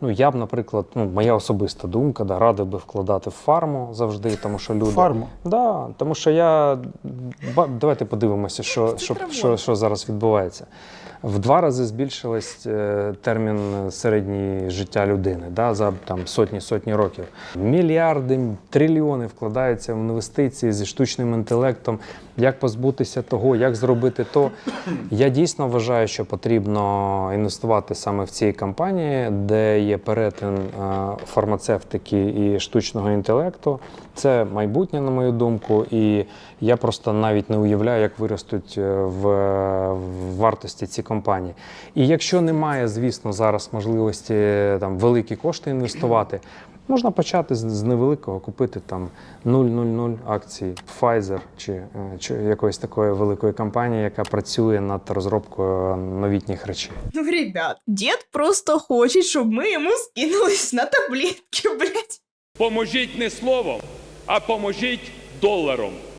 Ну, я б, наприклад, ну, моя особиста думка, да, радив би вкладати в фарму завжди, тому що люди. Фарму. Да, тому що я. ба- Давайте подивимося, що, що, що, що зараз відбувається. В два рази збільшилась е, термін середньої життя людини да, за там, сотні-сотні років. Мільярди, трильйони вкладаються в інвестиції зі штучним інтелектом. Як позбутися того, як зробити то. Я дійсно вважаю, що потрібно інвестувати саме в ці компанії, де є перетин е, фармацевтики і штучного інтелекту. Це майбутнє, на мою думку, і я просто навіть не уявляю, як виростуть е, в, вартості ці компанії. І якщо немає, звісно, зараз можливості там великі кошти інвестувати. Можна почати з, невеликого, купити там 0,00 акцій Pfizer чи, е, чи якоїсь такої великої компанії, яка працює над розробкою новітніх речей. Ну, ребят, дед просто хочет, чтобы мы ему скинулись на таблетки, блядь. Поможіть не словом, а поможіть доларом.